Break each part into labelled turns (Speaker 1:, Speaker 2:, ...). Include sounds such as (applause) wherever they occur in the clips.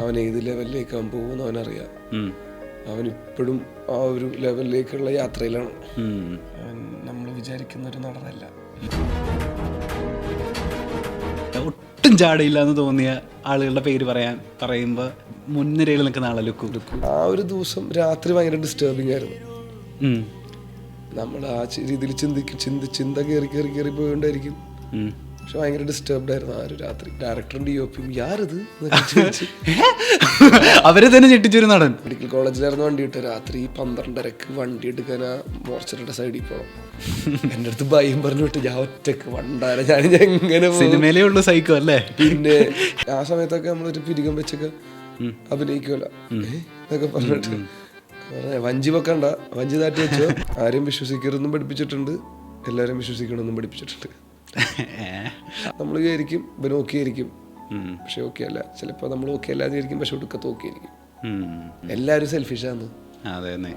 Speaker 1: അവൻ ഏത് ലെവലിലേക്ക് അവൻ പോകുമെന്ന് അവനറിയാം. അവൻ ഇപ്പോഴും ആ ഒരു ലെവലിലേക്കുള്ള യാത്രയിലാണ്. അവൻ നമ്മൾ വിചാരിക്കുന്ന ഒരു നടനല്ല.
Speaker 2: ഒട്ടും ചാടിയില്ല എന്ന് തോന്നിയ ആളുകളുടെ പേര് പറയാൻ പറയുമ്പോൾ മുൻനിരയിൽ നിൽക്കുന്ന ആളെ ലുക്കു.
Speaker 1: ആ ഒരു ദിവസം രാത്രി ഭയങ്കര ഡിസ്റ്റർബിംഗ് ആയിരുന്നു. നമ്മൾ ആ രീതിയിൽ ചിന്തിക്കും ചിന്തി ചിന്ത കയറി കയറി കയറി പോയോണ്ടായിരിക്കും. പക്ഷെ ഭയങ്കര ഡിസ്റ്റർബ്ഡ് ആയിരുന്നു ആ ഒരു രാത്രി. ഡയറക്ടറും ഡി ഒ പിയും യാരത്? (laughs)
Speaker 2: അവരെ തന്നെ ഞെട്ടിച്ചൊരു നടൻ.
Speaker 1: മെഡിക്കൽ കോളേജിലായിരുന്നു വണ്ടി ഇട്ട് രാത്രി പന്ത്രണ്ടരക്ക് വണ്ടി എടുക്കാൻ ആ മോർച്ചറിയുടെ സൈഡിൽ പോകണം (laughs) എന്റെ അടുത്ത് ഭയം പറഞ്ഞു വിട്ട് ഞാൻ ഒറ്റയ്ക്ക് വണ്ടാര ഞാൻ എങ്ങനെ?
Speaker 2: സിനിമയിലേ ഉള്ളു സൈക്കോ അല്ലേ?
Speaker 1: പിന്നെ ആ സമയത്തൊക്കെ നമ്മളൊരു പിരികം വെച്ചൊക്കെ അഭിനയിക്കുമല്ലോ. എന്നൊക്കെ പറഞ്ഞിട്ട്. പറഞ്ഞെ, വഞ്ചി വെക്കണ്ട വഞ്ചി താറ്റി വെച്ചോ. ആരെയും വിശ്വസിക്കരുതെന്നും പഠിപ്പിച്ചിട്ടുണ്ട്. എല്ലാവരും വിശ്വസിക്കണമെന്നും പഠിപ്പിച്ചിട്ടുണ്ട്. (laughs) നമ്മൾ വിചാരിക്കും ഇവൻ ഓക്കെ ആയിരിക്കും. പക്ഷെ ഓക്കെ അല്ല. ചിലപ്പോൾ നമ്മൾ ഓക്കെ അല്ലാതെ ആയിരിക്കും പക്ഷെ ഒടുക്കത്ത് ഓക്കെ ആയിരിക്കും. എല്ലാവരും സെൽഫിഷാന്ന്
Speaker 2: അതെ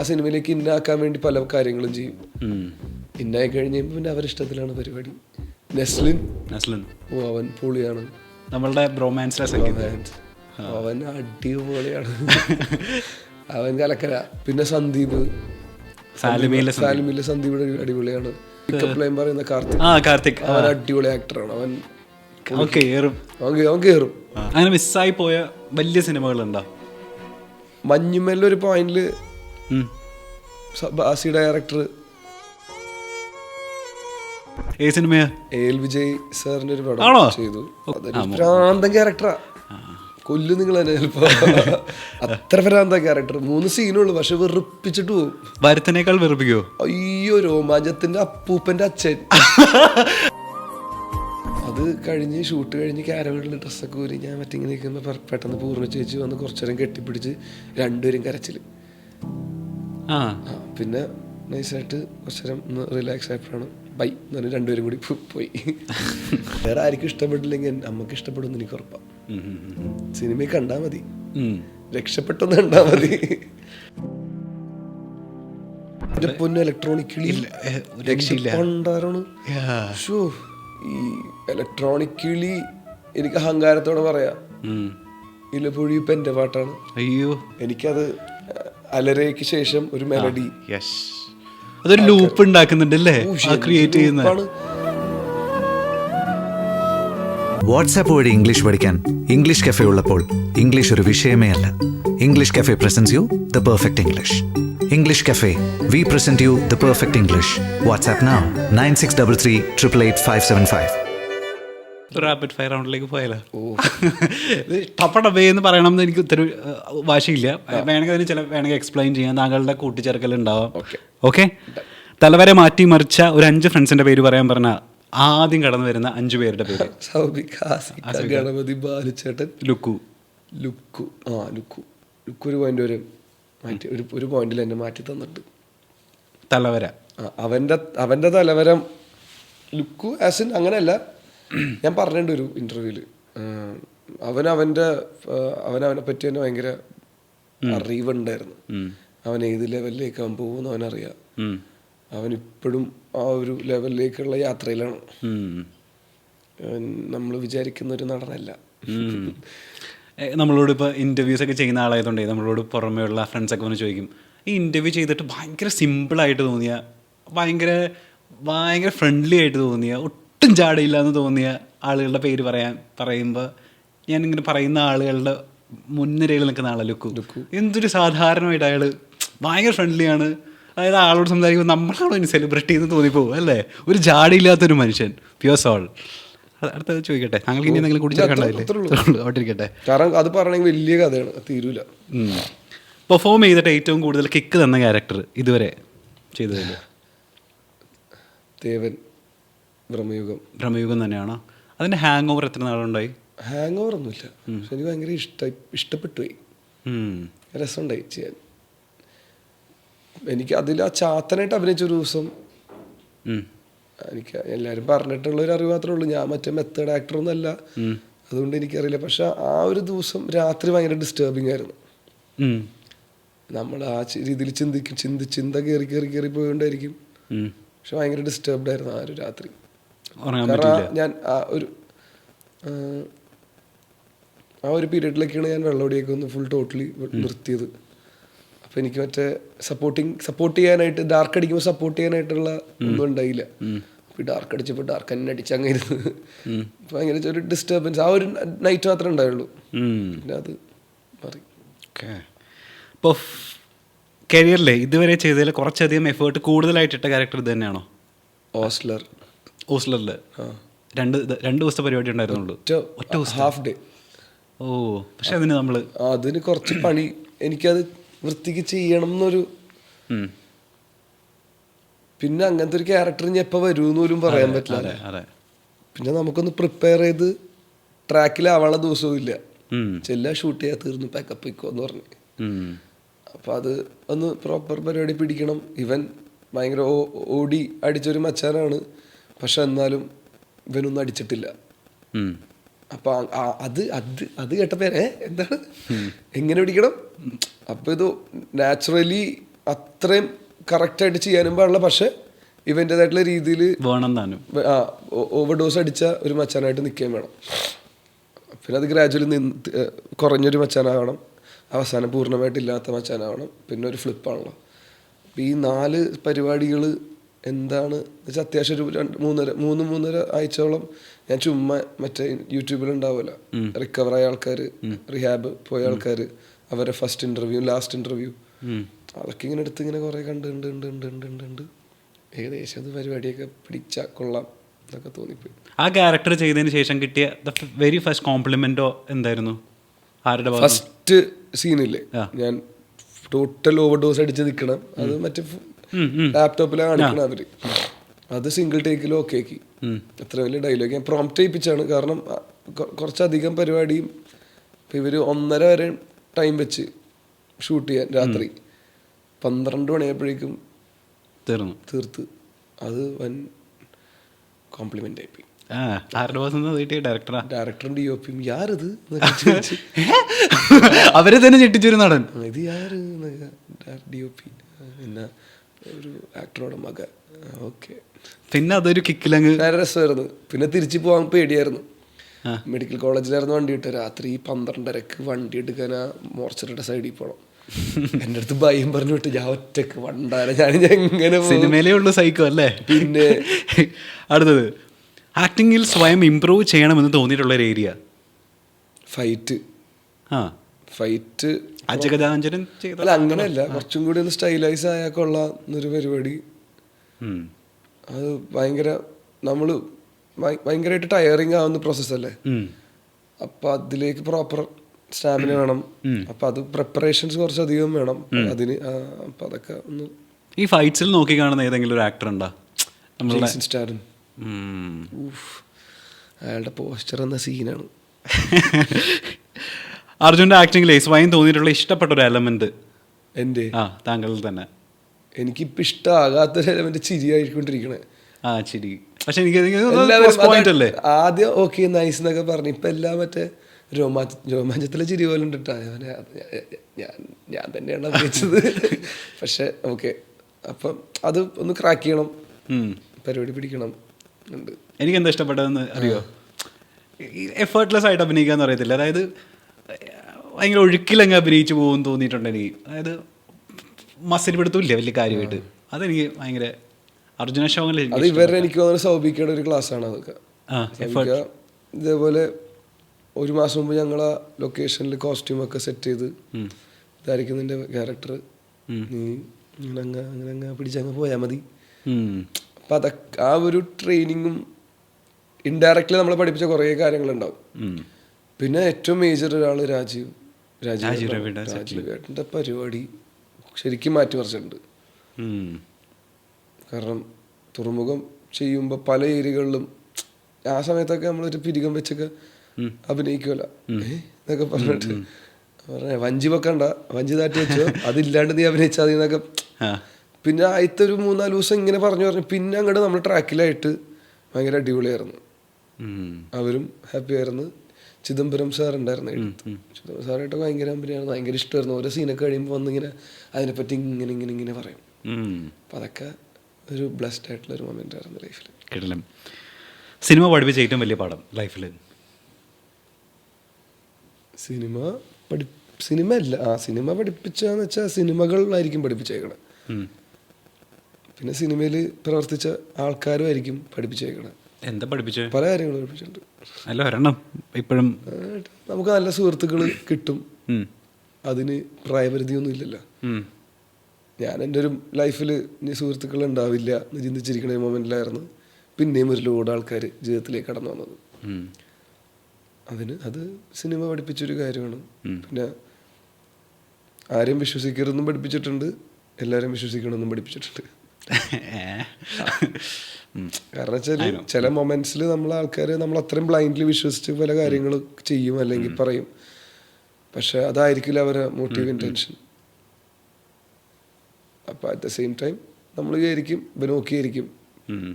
Speaker 1: ആ സിനിമയിലേക്ക് ഇന്നാക്കാൻ വേണ്ടി പല കാര്യങ്ങളും ചെയ്യും. ഇന്നായി കഴിഞ്ഞ് പിന്നെ അവരിഷ്ടത്തിലാണ് പരിപാടി. നെസ്ലിൻ.
Speaker 2: നെസ്ലിൻ.
Speaker 1: ഓ അവൻ പൊളിയാണ്.
Speaker 2: നമ്മളുടെ ബ്രോമാൻസിലെ.
Speaker 1: അവൻ അടിപൊളിയാണ്. അവൻ കലക്കല പിന്നെ സന്ദീപ്.
Speaker 2: സാലിമയിലെ
Speaker 1: സന്ദീപ്. അടിപൊളിയാണ്. പിക്കപ്പ് ലൈൻ പറയുന്ന കാർത്തിക്.
Speaker 2: ആ കാർത്തിക്.
Speaker 1: അവൻ അടിപൊളി ആക്ടറാണ് അവൻ അവൻ കേ- അവൻ കയറും
Speaker 2: അങ്ങനെ മിസ്സായി പോയ വലിയ സിനിമകളുണ്ടോ?
Speaker 1: മഞ്ഞുമേലൊരു പോയിന്റിൽ
Speaker 2: പോയിന്റിൽ
Speaker 1: ബാസി ഡയറക്ടർ
Speaker 2: ഏത് സിനിമയാ?
Speaker 1: എൽ വിജയ് സാറിന്റെ ഒരു
Speaker 2: ആണോ?
Speaker 1: പടം ചെയ്തു ഭ്രാന്തൻ ക്യാരക്ടറാ കൊല്ലു നിങ്ങൾ തന്നെ ചിലപ്പോ. അത്ര ഭ്രാന്ത ക്യാരക്ടർ മൂന്ന് സീനുള്ളൂ പക്ഷെ വെറുപ്പിച്ചിട്ട് പോകും
Speaker 2: ഭരത്തിനേക്കാൾ വെറുപ്പിക്കോ
Speaker 1: അയ്യോ രോമാഞ്ചത്തിന്റെ അപ്പൂപ്പന്റെ അച്ഛൻ. അത് കഴിഞ്ഞ് ഷൂട്ട് കഴിഞ്ഞ് ക്യാരവണിൽ ഡ്രസ്സൊക്കെ ഊരി ഞാൻ മറ്റിങ്ങനെ നിൽക്കുമ്പോൾ പെട്ടെന്ന് പൂർണ ചേച്ചി വന്ന് കുറച്ചേരം കെട്ടിപ്പിടിച്ച് രണ്ടുപേരും കരച്ചിൽ
Speaker 2: ആ.
Speaker 1: പിന്നെ നൈസായിട്ട് കുറച്ചേരം ഒന്ന് റിലാക്സ് ആയപ്പോഴാണ് ബൈ എന്ന് പറഞ്ഞ് രണ്ടുപേരും കൂടി പോയി. (laughs) വേറെ ആർക്കും ഇഷ്ടപ്പെട്ടില്ലെങ്കിൽ നമുക്ക് അമ്മയ്ക്ക് ഇഷ്ടപ്പെടുമെന്ന് എനിക്ക് ഉറപ്പാണ്
Speaker 2: ഉം.
Speaker 1: കണ്ടാൽ മതി. രക്ഷപ്പെട്ടൊന്ന് കണ്ടാൽ മതി. എന്റെ പൊന്നു
Speaker 2: രക്ഷയില്ല.
Speaker 1: കൊണ്ടാരാണ്?
Speaker 2: യാ.
Speaker 1: ശ്ശോ, എനിക്ക് അഹങ്കാരത്തോടെ പറയാം. ഇലപൊഴി ഇപ്പൊ എന്റെ പാട്ടാണ്.
Speaker 2: അയ്യോ.
Speaker 1: എനിക്കത് അലരയ്ക്ക് ശേഷം ഒരു മെലഡി
Speaker 2: അതൊരു ലൂപ്പ് ഉണ്ടാക്കുന്നുണ്ടല്ലേ? ക്രിയേറ്റ് ചെയ്യുന്ന.
Speaker 3: വാട്സാപ്പ് വഴി ഇംഗ്ലീഷ് പഠിക്കാൻ ഇംഗ്ലീഷ് കഫേ ഉള്ളപ്പോൾ ഇംഗ്ലീഷ് ഒരു വിഷയമേ അല്ല. English cafe presents you the perfect English English cafe we present you the perfect English WhatsApp now nine six double three triple eight five seven five
Speaker 2: rapid fire റൗണ്ടിലേക്ക് പോയാലോ? ടപ്പടബേ എന്ന് പറയണം എന്ന് എനിക്ക് ഒത്തിരി വാശിയില്ല. വേണമെങ്കിൽ അതിന് ചില വേണമെങ്കിൽ എക്സ്പ്ലെയിൻ ചെയ്യാം. താങ്കളുടെ കൂട്ടിച്ചേർക്കൽ ഉണ്ടാവാം. ഓക്കെ. തലവരെ മാറ്റി മറിച്ച ഒരു അഞ്ച് ഫ്രണ്ട്സിന്റെ പേര് പറയാൻ പറഞ്ഞ ആദ്യം കടന്നു വരുന്ന അഞ്ചു പേരുടെ പേര്.
Speaker 1: സൗബിക ഗണപതി ബാലുച്ചേട്ടൻ
Speaker 2: ലുക്കു.
Speaker 1: ലുക്കു. ആ ലുക്കു. ലുക്കു ഒരു പോയിന്റ് വരെ മാറ്റി ഒരു ഒരു പോയിന്റിൽ എന്നെ മാറ്റി തന്നിട്ട്.
Speaker 2: തലവര.
Speaker 1: അവന്റെ അവന്റെ അവന്റെ തലവരം ലുക്കു ആസ് ഇൻ അങ്ങനെയല്ല. ഞാൻ പറഞ്ഞിട്ടുണ്ട് ഒരു ഇന്റർവ്യൂൽ അവൻ അവന്റെ ആ, അവൻ അവനെ പറ്റി തന്നെ ഭയങ്കര അറിവുണ്ടായിരുന്നു. അവൻ ഏത് ലെവലിലേക്കാണ് പോകുമെന്ന് അവനറിയാം. ഇപ്പോഴും ആ ഒരു ലെവലിലേക്കുള്ള യാത്രയിലാണ്. നമ്മൾ വിചാരിക്കുന്ന ഒരു നടനല്ല.
Speaker 2: നമ്മളോട് ഇപ്പോൾ ഇന്റർവ്യൂസ് ഒക്കെ ചെയ്യുന്ന ആളായതുകൊണ്ടേ നമ്മളോട് പുറമേ ഉള്ള ഫ്രണ്ട്സൊക്കെ വന്ന് ചോദിക്കും ഈ ഇന്റർവ്യൂ ചെയ്തിട്ട് ഭയങ്കര സിമ്പിളായിട്ട് തോന്നിയ ഭയങ്കര ഭയങ്കര ഫ്രണ്ട്ലി ആയിട്ട് തോന്നിയ ഒട്ടും ചാടയില്ല എന്ന് തോന്നിയ ആളുകളുടെ പേര് പറയാൻ പറയുമ്പോൾ ഞാൻ ഇങ്ങനെ പറയുന്ന ആളുകളുടെ മുൻനിരയിൽ നിൽക്കുന്ന ആളെ ലുക്കു. എന്തൊരു സാധാരണമായിട്ട് അയാൾ ഭയങ്കര ഫ്രണ്ട്ലിയാണ് അതായത് ആളോട് സംസാരിക്കുമ്പോൾ നമ്മളാണോ ഇനി സെലിബ്രിറ്റി എന്ന് തോന്നിപ്പോവും അല്ലേ? ഒരു ജാടിയില്ലാത്തൊരു മനുഷ്യൻ പ്യുവർ സോൾ അടുത്തത് ചോദിക്കട്ടെ. താങ്കൾക്ക് ഇനി എന്തെങ്കിലും കൂടി ചേർക്കണ്ടാവില്ലേ
Speaker 1: അത്രേ
Speaker 2: അവിടെ ഇരിക്കട്ടെ
Speaker 1: കാരണം അത് പറയണമെങ്കിൽ വലിയ കഥയാണ്. തീരൂല.
Speaker 2: പെർഫോം ചെയ്തിട്ട് ഏറ്റവും കൂടുതൽ കിക്ക് തന്ന ക്യാരക്ടർ ഇതുവരെ ചെയ്തതിൽ
Speaker 1: ദേവൻ ബ്രഹ്മയുഗം
Speaker 2: ഭ്രമയുഗം തന്നെയാണോ? അതിന്റെ ഹാങ് ഓവർ എത്ര നാളുണ്ടായി?
Speaker 1: ഹാങ് ഓവർ ഒന്നുമില്ല പക്ഷെ എനിക്ക് ഭയങ്കര ഇഷ്ട ഇഷ്ടപ്പെട്ടു പോയി. രസമുണ്ടായി ചെയ്യാൻ. എനിക്ക് അതിൽ ആ ചാത്തനായിട്ട് അഭിനയിച്ച ഒരു ദിവസം. എനിക്ക് എല്ലാവരും പറഞ്ഞിട്ടുള്ള ഒരു അറിവ് മാത്രമേ ഉള്ളൂ. ഞാൻ മറ്റേ മെത്തേഡ് ആക്ടറൊന്നും അല്ല അതുകൊണ്ട് എനിക്കറിയില്ല. പക്ഷെ ആ ഒരു ദിവസം രാത്രി ഭയങ്കര ഡിസ്റ്റർബിങ് ആയിരുന്നു. നമ്മൾ ആ രീതിയിൽ ചിന്തിക്കും. ചിന്തി ചിന്ത കയറി കയറി കയറി പോയോണ്ടായിരിക്കും. പക്ഷെ ഭയങ്കര ഡിസ്റ്റർബ്ഡ് ആയിരുന്നു ആ ഒരു രാത്രി. കാരണം ഞാൻ ആ ഒരു ആ, ആ ഒരു പീരീഡിലൊക്കെയാണ് ഞാൻ വെള്ളമടിയൊക്കെ ഒന്ന് ഫുൾ ടോട്ടലി നിർത്തിയത്. അപ്പോൾ എനിക്ക് മറ്റേ സപ്പോർട്ടിങ് സപ്പോർട്ട് ചെയ്യാനായിട്ട് ഡാർക്ക് അടിക്കുമ്പോൾ സപ്പോർട്ട് ചെയ്യാനായിട്ടുള്ള ഒന്നും ഉണ്ടായില്ല. അപ്പോൾ ഡാർക്ക് അടിച്ചപ്പോൾ ഡാർക്ക് തന്നെ അടിച്ച് അങ്ങനെ ഇരുന്ന് ഭയങ്കര ഒരു ഡിസ്റ്റർബൻസ് ആ ഒരു നൈറ്റ് മാത്രമേ ഉണ്ടായുള്ളൂ. പിന്നെ അത് മാറി.
Speaker 2: അപ്പൊ കരിയറിലെ ഇതുവരെ ചെയ്തതിൽ കുറച്ചധികം എഫേർട്ട് കൂടുതലായിട്ടിട്ട ക്യാരക്ടർ ഇത് തന്നെയാണോ?
Speaker 1: ഓസ്ലർ
Speaker 2: ഓസ്ലറിൽ രണ്ട് രണ്ട് ദിവസത്തെ പരിപാടി ഉണ്ടായിരുന്നുള്ളൂ.
Speaker 1: ഒറ്റ ഹാഫ് ഡേ
Speaker 2: ഓ പക്ഷെ അതിന് നമ്മൾ
Speaker 1: അതിന് കുറച്ച് പണി. എനിക്കത് വൃത്തിക്ക് ചെയ്യണം എന്നൊരു പിന്നെ അങ്ങനത്തെ ഒരു ക്യാരക്ടർ ഇനി എപ്പോൾ വരുമെന്ന് പോലും പറയാൻ പറ്റില്ല. പിന്നെ നമുക്കൊന്ന് പ്രിപ്പയർ ചെയ്ത് ട്രാക്കിലാവാനുള്ള ദിവസവും ഇല്ല. ചെല്ലാ ഷൂട്ട് ചെയ്യാൻ തീർന്നു പാക്കപ്പ് ഇക്കോ എന്ന് പറഞ്ഞു. അപ്പൊ അത് ഒന്ന് പ്രോപ്പർ പരിപാടി പിടിക്കണം. ഇവൻ ഭയങ്കര ഓടി അടിച്ചൊരു മച്ചാനാണ്. പക്ഷെ എന്നാലും ഇവനൊന്നും അടിച്ചിട്ടില്ല.
Speaker 2: ഉം.
Speaker 1: അപ്പൊ ആ- ആ- അത് അത് അത് കേട്ടപ്പോ എന്താണ്? എങ്ങനെ പിടിക്കണം? അപ്പോൾ ഇത് നാച്ചുറലി അത്രയും കറക്റ്റായിട്ട് ചെയ്യാനും പാടില്ല. പക്ഷെ ഇവന്റേതായിട്ടുള്ള രീതിയിൽ
Speaker 2: വേണം താനും.
Speaker 1: ആ ഓവർ ഡോസ് അടിച്ച ഒരു മച്ചാനായിട്ട് നിൽക്കുകയും വേണം. പിന്നെ അത് ഗ്രാജുവലി നിന്ന് കുറഞ്ഞൊരു മച്ചാനാവണം. അവസാനം പൂർണമായിട്ട് ഇല്ലാത്ത മച്ചാനാവണം. പിന്നെ ഒരു ഫ്ലിപ്പാണല്ലോ അപ്പം ഈ നാല് പരിപാടികൾ എന്താണ്? വെച്ചാൽ അത്യാവശ്യം ഒരു രണ്ട് മൂന്നര മൂന്ന് മൂന്നര ആഴ്ചയോളം ഞാൻ ചുമ്മാ മറ്റേ യൂട്യൂബിലുണ്ടാവില്ല റിക്കവറായ റിക്കവർ ആയ ആൾക്കാർ റിഹാബ് പോയ ആൾക്കാർ അവരെ ഫസ്റ്റ് ഇന്റർവ്യൂ ലാസ്റ്റ്
Speaker 2: ഇന്റർവ്യൂ.
Speaker 1: അതൊക്കെ ഇങ്ങനെ എടുത്ത് ഇങ്ങനെ കുറേ കണ്ട് ഉണ്ട് ഉണ്ട് ഉണ്ട് ഉണ്ട് ഉണ്ട് ഉണ്ട് ഏകദേശം അത് പരിപാടിയൊക്കെ പിടിച്ച കൊള്ളാം എന്നൊക്കെ തോന്നിപ്പോയി.
Speaker 2: ആ ക്യാരക്ടർ ചെയ്തതിന് ശേഷം കിട്ടിയ ദ വെരി ഫസ്റ്റ് കോംപ്ലിമെന്റോ എന്തായിരുന്നു? ആരുടെ
Speaker 1: ഫസ്റ്റ് സീനില്ലേ. ഞാൻ ടോട്ടൽ ഓവർ ഡോസ് അടിച്ച് നിൽക്കണം അത് മറ്റേ ലാപ്ടോപ്പിലാണ് കാണിക്കണം അവർ അത് സിംഗിൾ ടേക്കിൽ ഓക്കെ ആക്കി. അത്ര വലിയ ഡയലോഗ് ഞാൻ പ്രോംപ്റ്റ് ചെയ്യിപ്പിച്ചാണ്. കാരണം കുറച്ചധികം പരിപാടിയും ഇവർ ഒന്നര വരെ ടൈം വെച്ച് ഷൂട്ട് ചെയ്യാൻ രാത്രി. പന്ത്രണ്ട് മണിയായപ്പോഴേക്കും
Speaker 2: തീർന്നു.
Speaker 1: തീർത്ത്. അത് വൻ കോംപ്ലിമെന്റ്
Speaker 2: ആയി കിട്ടിയ ഡയറക്ടറാ
Speaker 1: ഡി ഒ പിയും യാരത്? (laughs)
Speaker 2: അവരെ തന്നെ ഞെട്ടിച്ചൊരു നടൻ.
Speaker 1: ഇത് യാര്? ഡി ഒ പി പിന്നെ ഒരു ആക്ടറോടെ മക ഓക്കെ
Speaker 2: പിന്നെ അതൊരു കിക്കിലങ്ങ്
Speaker 1: വളരെ രസമായിരുന്നു. പിന്നെ തിരിച്ചു പോകാൻ പേടിയായിരുന്നു. മെഡിക്കൽ കോളേജിലായിരുന്നു വണ്ടി ഇട്ട് രാത്രി പന്ത്രണ്ടരക്ക് വണ്ടി എടുക്കാൻ ആ മോർച്ചറിയുടെ സൈഡിൽ പോകണം (laughs) എന്റെ അടുത്ത് ഭയം പറഞ്ഞു വിട്ട്. ഞാൻ ഒറ്റയ്ക്ക് വണ്ടാല ഞാൻ എങ്ങനെ?
Speaker 2: സിനിമയിലേ ഉള്ളു സൈക്കോ അല്ലേ?
Speaker 1: പിന്നെ (laughs)
Speaker 2: അടുത്തത്. ആക്ടിങ്ങിൽ സ്വയം ഇമ്പ്രൂവ് ചെയ്യണമെന്ന് തോന്നിയിട്ടുള്ള ഒരു ഏരിയ
Speaker 1: ഫൈറ്റ്
Speaker 2: ആ.
Speaker 1: ഫൈറ്റ് അല്ല അങ്ങനെയല്ല. കുറച്ചും കൂടി ഒന്ന് സ്റ്റൈലൈസ് ആയാൽ കൊള്ളാം എന്നൊരു പരിപാടി. അത് ഭയങ്കര നമ്മൾ ഭയങ്കരമായിട്ട് ടയറിങ് ആവുന്ന പ്രോസസ്
Speaker 2: അല്ലേ?
Speaker 1: അപ്പൊ അതിലേക്ക് പ്രോപ്പർ സ്റ്റാമിന വേണം. അപ്പൊ അത് പ്രിപ്പറേഷൻസ് കുറച്ചധികം വേണം. അതിന് അപ്പൊ അതൊക്കെ ഒന്ന്
Speaker 2: ഈ ഫൈറ്റ്സിൽ നോക്കി കാണുന്ന ഏതെങ്കിലും ഒരു ആക്ടർ ഉണ്ടോ?
Speaker 1: സ്റ്റാരൻ അയാളുടെ പോസ്റ്റർ എന്ന സീനാണ് (laughs)
Speaker 2: അർജുന്റെ ആക്ടിങ്ങിൽ സ്വയം തോന്നിയിട്ടുള്ള ഇഷ്ടപ്പെട്ട ഒരു എലമെന്റ്
Speaker 1: എന്റെ
Speaker 2: ആ താങ്കളിൽ തന്നെ.
Speaker 1: എനിക്കിപ്പോൾ ഇഷ്ടമാകാത്തൊരു എലമെന്റ് ചിരിയായിക്കൊണ്ടിരിക്കണേ.
Speaker 2: ആ ചിരി. പക്ഷെ എനിക്ക് അല്ലേ?
Speaker 1: ആദ്യം ഓക്കെ നൈസ് എന്നൊക്കെ പറഞ്ഞു ഇപ്പം എല്ലാം മറ്റേ രോമാ രോമാഞ്ചത്തിലെ ചിരി പോലെ ഉണ്ട് ഞാൻ- ഞാൻ തന്നെയാണ് അഭിനയിച്ചത്. (laughs) പക്ഷെ ഓക്കെ അപ്പം അത് ഒന്ന് ക്രാക്ക് ചെയ്യണം. പരിപാടി പിടിക്കണം. ഉണ്ട്.
Speaker 2: എനിക്ക് എന്താ ഇഷ്ടപ്പെട്ടതെന്ന് അറിയോ? എഫേർട്ട്ലെസ് ആയിട്ട് അഭിനയിക്കാന്ന് അറിയത്തില്ല. അതായത് ഭയങ്കര ഒഴുക്കിലങ്ങ് അഭിനയിച്ചു പോകും തോന്നിയിട്ടുണ്ട് എനിക്ക്. അതായത് മസിൽ പിടുത്തമില്ല വലിയ കാര്യമായിട്ട്. അതെനിക്ക് ഭയങ്കര അർജുന ഷോങ്ങിൽ
Speaker 1: അത് ഇവരുടെ എനിക്ക് തോന്നുന്നു സൗഭിക്കയുടെ ഒരു ക്ലാസ് ആണ് അതൊക്കെ. ഇതേപോലെ ഒരു മാസം മുമ്പ് ഞങ്ങൾ ആ ലൊക്കേഷനിൽ കോസ്റ്റ്യൂം ഒക്കെ സെറ്റ് ചെയ്ത് ഇതായിരിക്കും നിന്റെ ക്യാരക്ടർ നീ അങ്ങനെ അങ്ങ് അങ്ങനെ അങ്ങ് പിടിച്ചങ്ങ് പോയാൽ മതി. അപ്പം അതൊക്കെ ആ ഒരു ട്രെയിനിങ്ങും ഇൻഡയറക്റ്റ്ലി നമ്മളെ പഠിപ്പിച്ച കുറേ കാര്യങ്ങളുണ്ടാവും. പിന്നെ ഏറ്റവും മേജർ ഒരാൾ രാജീവ്.
Speaker 2: രാജീവ്
Speaker 1: രാജീവ്
Speaker 2: രവിയുടെ
Speaker 1: രാജീവ്. ഏട്ടന്റെ പരിപാടി ശരിക്കും മാറ്റി മറിച്ചിട്ടുണ്ട് കാരണം തുറമുഖം ചെയ്യുമ്പോൾ പല ഏരിയകളിലും ആ സമയത്തൊക്കെ നമ്മളൊരു പിരികം വെച്ചൊക്കെ അഭിനയിക്കുമല്ലോ എന്നൊക്കെ പറഞ്ഞിട്ട്. പറഞ്ഞ വഞ്ചി വെക്കണ്ട. വഞ്ചി താട്ടി വെച്ചോ. അതില്ലാണ്ട് നീ അഭിനയിച്ചാൽ മതി എന്നൊക്കെ. പിന്നെ ആദ്യത്തെ ഒരു മൂന്നാൽ ദിവസം ഇങ്ങനെ പറഞ്ഞു പറഞ്ഞു. പിന്നെ അങ്ങോട്ട് നമ്മൾ ട്രാക്കിലായിട്ട് ഭയങ്കര അടിപൊളിയായിരുന്നു. അവരും ഹാപ്പി ആയിരുന്നു. ചിദംബരം സാർ ഉണ്ടായിരുന്നു എഴുത്ത്. ചിദംബരം സാറായിട്ട് ഭയങ്കര കമ്പനിയാണ് ഭയങ്കര ഇഷ്ടമായിരുന്നു. ഓരോ സീനൊക്കെ കഴിയുമ്പോൾ വന്നിങ്ങനെ അതിനെപ്പറ്റി ഇങ്ങനെ ഇങ്ങനെ ഇങ്ങനെ പറയും. അപ്പം അതൊക്കെ ഒരു ബ്ലസ്ഡ് ആയിട്ടുള്ള ഒരു മൊമെന്റ് ആയിരുന്നു ലൈഫിൽ
Speaker 2: കിടലം സിനിമ പഠിപ്പിച്ച ഏറ്റവും വലിയ പാഠം ലൈഫിൽ?
Speaker 1: സിനിമ പഠി സിനിമ അല്ല. ആ സിനിമ പഠിപ്പിച്ചെന്ന് വെച്ചാൽ സിനിമകളിലായിരിക്കും പഠിപ്പിച്ചേക്കണേ. പിന്നെ സിനിമയിൽ പ്രവർത്തിച്ച ആൾക്കാരും ആയിരിക്കും പഠിപ്പിച്ചേക്കണേ.
Speaker 2: എന്താ പഠിപ്പിച്ചു?
Speaker 1: പല കാര്യങ്ങളും പഠിപ്പിച്ചിട്ടുണ്ട്.
Speaker 2: അല്ല ഒരെണ്ണം. ഇപ്പോഴും
Speaker 1: നമുക്ക് നല്ല സുഹൃത്തുക്കൾ കിട്ടും. അതിന് പ്രായപരിധി ഒന്നും
Speaker 2: ഇല്ലല്ലോ
Speaker 1: ഞാൻ എന്റെ ഒരു ലൈഫിൽ ഇനി സുഹൃത്തുക്കൾ ഉണ്ടാവില്ല എന്ന് ചിന്തിച്ചിരിക്കുന്ന മൊമെന്റിലായിരുന്നു പിന്നെയും ഒരു ലോഡ് ആൾക്കാർ ജീവിതത്തിലേക്ക് കടന്നു വന്നത്. അതിന് അത് സിനിമ പഠിപ്പിച്ചൊരു കാര്യമാണ്. പിന്നെ ആരെയും വിശ്വസിക്കരുതെന്നും പഠിപ്പിച്ചിട്ടുണ്ട് എല്ലാവരെയും വിശ്വസിക്കണമെന്നും പഠിപ്പിച്ചിട്ടുണ്ട്. കാരണം വെച്ചാൽ ചില മൊമെന്റ്സിൽ നമ്മൾ ആൾക്കാർ നമ്മൾ അത്രയും ബ്ലൈൻഡ്ലി വിശ്വസിച്ച് പല കാര്യങ്ങൾ ചെയ്യും അല്ലെങ്കിൽ പറയും. പക്ഷെ അതായിരിക്കില്ല അവരെ മോട്ടീവ് ഇന്റൻഷൻ അപ്പൊ അറ്റ് ദ സെയിം ടൈം നമ്മൾ വിചാരിക്കും ഇവന് ഓക്കെ ആയിരിക്കും.